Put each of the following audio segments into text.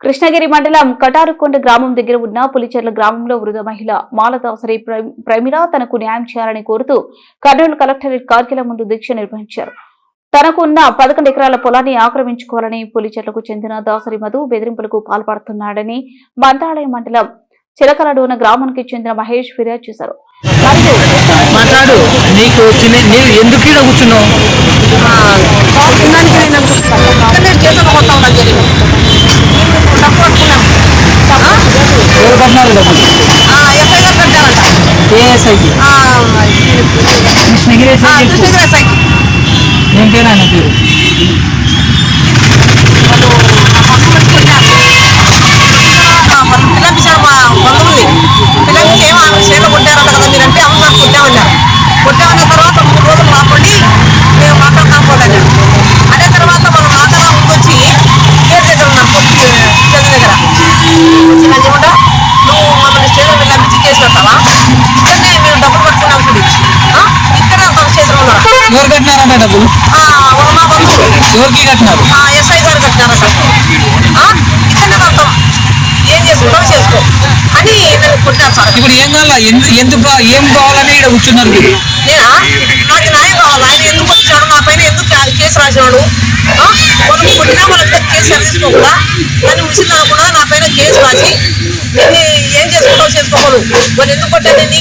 కృష్ణగిరి మండలం కటారుకొండ గ్రామం దగ్గర ఉన్న పులిచెర్ల గ్రామంలో వృధ మహిళ మాలదాసరి ప్ర- ప్రమిళ తనకు న్యాయం చేయాలని కోరుతూ కర్నూలు కలెక్టరేట్ కార్యాలయం ముందు దీక్ష నిర్వహించారు. తనకు ఉన్న పదకొండు ఎకరాల పొలాన్ని ఆక్రమించుకోవాలని పులిచెర్లకు చెందిన దాసరి మధు బెదిరింపులకు పాల్పడుతున్నాడని మంత్రాలయం మండలం చిలకలడోన గ్రామానికి చెందిన మహేష్ ఫిర్యాదు చేశారు. మరియు మాట్లాడు. నీకు చిన్న నీవు ఎందుకు ఈడ కూర్చున్నావు? ఎవరు కట్టినారు డబ్బులు ఏఎస్ఐకి కృష్ణగిరి ఎస్ఐ ఏం పేరు ఆయన పేరు పిల్లలు మా బంధువుల్ని పిల్లలకి ఏమో ఆమె చేతిలో కొట్టారంట కదా మీరంటే అవును సార్ కొట్టామన్నారు కొట్టామన్న తర్వాత మూడు రోజులు మాపండి మేము మాట్లాడతాం పోలేదు అదే తర్వాత ఎవరు కట్టినారంట డబ్బులు మా బంధువులు ఎవరికి కట్టినారు? ఆ ఎస్ఐ గారు కట్టినారట ఆ? ఇక్కడనే కడతాం. ఏం చేసుకుంటావు చేసుకో. అని నన్ను కొట్టారు సార్. ఇప్పుడు ఏం కావాలా? ఎందుకు ఎందుకు కా- ఏం కావాలని ఇక్కడ కూర్చున్నారు మీరు? నేనా? నాకు న్యాయం కావాలి? ఆయన ఎందుకు వచ్చాడు నా పైన ఎందుకు కా- కేసు రాసినాడు? ఆ? మనం కొట్టినా మీద కేసు తీసుకోకుండా నన్ను ముసిల్ అనుకున్నా నా పైన కేసు రాసి దీన్ని ఏం చేసుకుంటావు చేసుకోవాలి వాళ్ళు ఎందుకు కొట్టాను నేను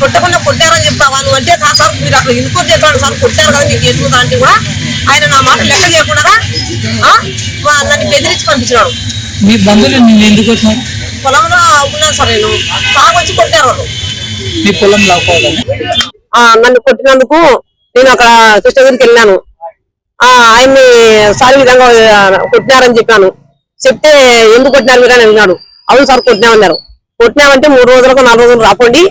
కొట్టకుండా కొట్టారని చెప్తావా? నువ్వు అంటే కాదు సార్ మీరు అక్కడ ఇన్కూర్ చేస్తాడు సార్ కొట్టారు కదా మీకు కేసు ఉందా అంటే కూడా ఆయన నా మాట లెక్క చేయకుండా ఆ? వా- నన్ను బెదిరించి పంపించినాడు. మీ బంధువులు నిన్ను ఎందుకు కొట్టినారు? పొలంలో ఉన్నాను సార్ నేను. తాగొచ్చి కొట్టారు వాళ్ళు. మీ పొలం నన్ను కొట్టినందుకు నేను అక్కడ కృష్ణగిరికి వెళ్ళాను. ఆ ఆయన్ని సారి విధంగా కొట్టినారని చెప్పాను. చెప్తే ఎందుకు కొట్టినారు మీరు అని అడిగినాడు. అవును సార్ కొట్టినామన్నారు. కొట్టినామంటే మూడు రోజులకు నాలుగు రోజులు రాకండి.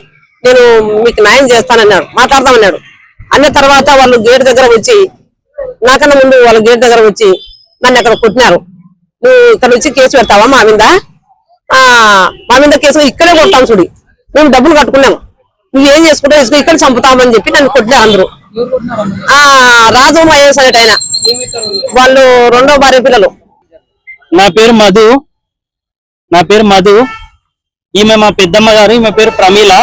నేను మీకు న్యాయం చేస్తానన్నాడు మాట్లాడతామన్నాడు. అన్న తర్వాత వాళ్ళు గేట్ దగ్గర వచ్చి నాకన్నా ముందు వాళ్ళ గేట్ దగ్గర వచ్చి నన్ను అక్కడ కొట్టినారు. నువ్వు ఇక్కడ వచ్చి కేసు పెడతావా మా మీద? ఆ మా మీద కేసు ఇక్కడే కొట్టాం చూడి. మేము డబ్బులు కట్టుకున్నాం. నువ్వు ఏం చేసుకుంటావు? ఇక్కడ చంపుతామని చెప్పి నన్ను కొట్టినారు అందరూ. ఆ రాజు మహేష్ అనేట ఆయన. వాళ్ళు రెండో భార్య పిల్లలు. నా పేరు మధు. నా పేరు మధు. ఈమె మా పెద్దమ్మ గారు ఈమె పేరు ప్రమీల.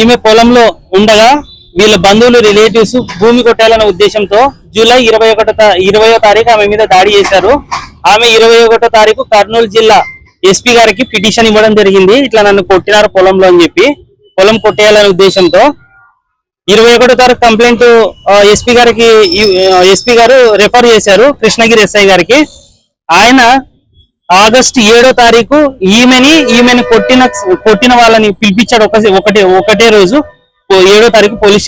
ఈమె పొలంలో ఉండగా వీళ్ళ బంధువులు రిలేటివ్స్ భూమి కొట్టాలన్న ఉద్దేశంతో జూలై ఇరవై ఒకటో ఇరవయో తారీఖు ఆమె మీద దాడి చేశారు. ఆమె ఇరవై ఒకటో తారీఖు కర్నూలు జిల్లా ఎస్పీ గారికి పిటిషన్ ఇవ్వడం జరిగింది. ఇట్లా నన్ను కొట్టినారు పొలంలో అని చెప్పి పొలం కొట్టేయాలనే ఉద్దేశంతో. ఇరవై ఒకటో తారీఖు కంప్లైంట్ ఎస్పీ గారికి ఎస్పీ గారు రెఫర్ చేశారు కృష్ణగిరి ఎస్ఐ గారికి. ఆయన ఆగస్టు ఏడో తారీఖు ఈమెని ఈమెని కొట్టిన కొట్టిన వాళ్ళని పిలిపించాడు ఒక ఒకటే ఒకటే రోజు. ఏడో తారీఖు పోలీస్